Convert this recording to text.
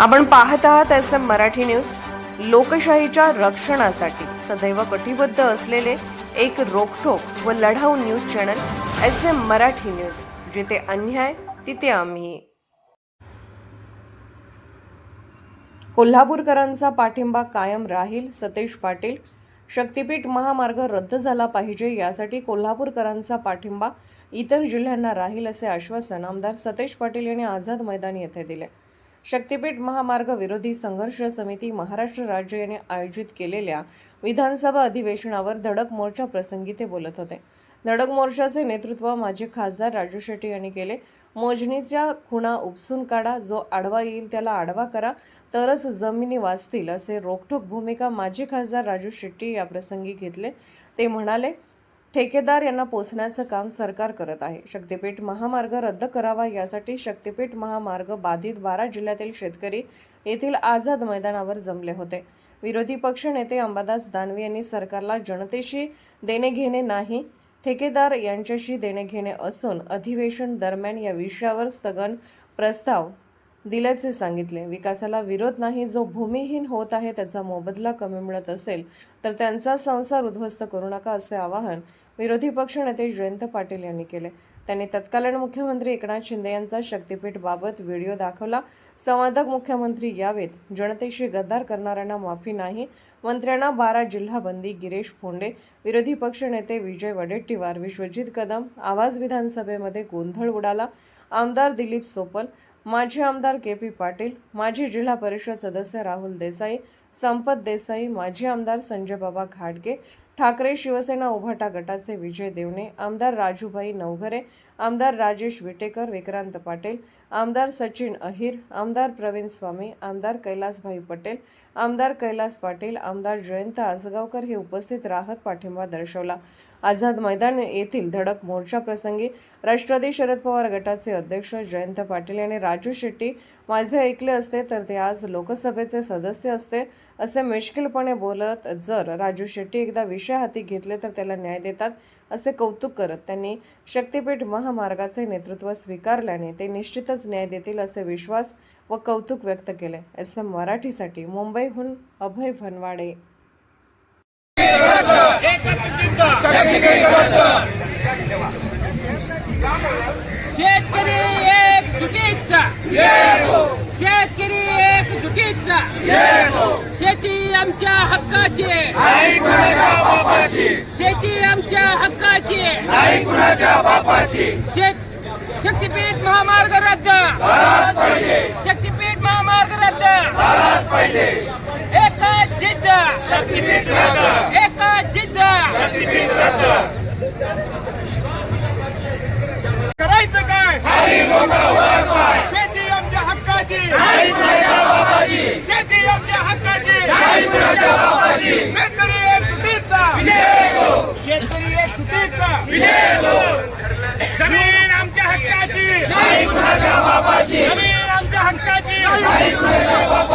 आपण पाहत आहात एस एम मराठी न्यूज. लोकशाहीच्या रक्षणासाठी सदैव कटिबद्ध असलेले एक रोखोक व लढाऊ news channel S M Marathi news. जिथे अन्याय तिथे आम्ही. कोल्हापूरकरांचा पाठिंबा कायम राहील सतेज पाटील. शक्तीपीठ महामार्ग रद्द झाला पाहिजे यासाठी कोल्हापूरकरांचा पाठिंबा इतर जिल्ह्यांना राहील असे आश्वासन आमदार सतेज पाटील यांनी आझाद मैदान येथे दिले. शक्तीपीठ महामार्ग विरोधी संघर्ष समिती महाराष्ट्र राज्य यांनी आयोजित केलेल्या विधानसभा अधिवेशनावर धडक मोर्चा प्रसंगी ते बोलत होते. धडक मोर्चाचे नेतृत्व माजी खासदार राजू शेट्टी यांनी केले. मोजणीच्या खुणा उपसून काढा जो आडवा येईल त्याला आडवा करा तरच जमिनी वाचतील असे रोखठोक भूमिका माजी खासदार राजू शेट्टी या प्रसंगी घेतले. ते म्हणाले ठेकेदार यांना पोचण्याचं काम सरकार करत आहे. शक्तीपीठ महामार्ग रद्द करावा यासाठी शक्तीपीठ महामार्ग बाधित बारा जिल्ह्यातील शेतकरी येथील आझाद मैदानावर जमले होते. विरोधी पक्ष नेते अंबादास दानवे यांनी सरकारला जनतेशी देणे घेणे नाही ठेकेदार यांच्याशी देणे घेणे असून अधिवेशन दरम्यान या विषयावर स्थगन प्रस्ताव दिल्याचे सांगितले. विकासाला विरोध नाही जो भूमिहीन होत आहे त्याचा मोबदला कमी मिळत असेल तर त्यांचा संसार उद्ध्वस्त करू नका असे आवाहन विरोधी पक्षनेते जयंत पाटील यांनी केले. त्यांनी तत्कालीन मुख्यमंत्री एकनाथ शिंदे यांचा शक्तीपीठबाबत व्हिडिओ दाखवला. संवादक मुख्यमंत्री यावेत. जनतेशी गद्दार करणाऱ्यांना माफी नाही. मंत्र्यांना बारा जिल्हा बंदी गिरीश फोंडे विरोधी पक्षनेते विजय वडेट्टीवार विश्वजित कदम आवाज विधानसभेमध्ये गोंधळ उडाला. आमदार दिलीप सोपल माजी आमदार के पी पाटील माजी जिल्हा परिषद सदस्य राहुल देसाई संपत देसाई माजी आमदार संजय बाबा घाटगे ठाकरे शिवसेना उभाटा गटाचे विजय देवणे आमदार राजूभाई नवघरे आमदार राजेश विटेकर विक्रांत पाटील आमदार सचिन अहिर आमदार प्रवीण स्वामी आमदार कैलासभाई पटेल आमदार कैलास पाटील आमदार जयंत आसगावकर हे उपस्थित राहत पाठिंबा दर्शवला. आझाद मैदान येथील धडक मोर्चा प्रसंगी राष्ट्रवादी शरद पवार गटाचे अध्यक्ष जयंत पाटील यांनी राजू शेट्टी माझे ऐकले असते तर ते आज लोकसभेचे सदस्य असते असे मिश्किलपणे बोलत जर राजू शेट्टी एकदा विषय हाती घेतले तर त्याला न्याय देतात असे कौतुक करत त्यांनी शक्तीपीठ महामार्गाचे नेतृत्व स्वीकारल्याने ते निश्चितच न्याय देतील असे विश्वास व कौतुक व्यक्त केले. एस एम मराठीसाठी मुंबई मुंबईहून अभय भनवाडे शेतकरी एक जुटीचा शेतकरी एक जुटीचा शेती आमच्या हक्काची शेती आमच्या हक्काची शेत शक्तीपीठ महामार्ग रद्द. शक्तीपीठ महामार्ग रद्द. एकच जिद्द. एकच जिद्द. करायचं काय? शेती आमच्या हक्काची. शेती आमच्या हक्काची. शेतकरी एक तुटीचा शेतकरी एक तुटीचा जमीन आमच्या हक्काची. जमीन आमच्या हक्काची एकच जिद्द एकच जिद्द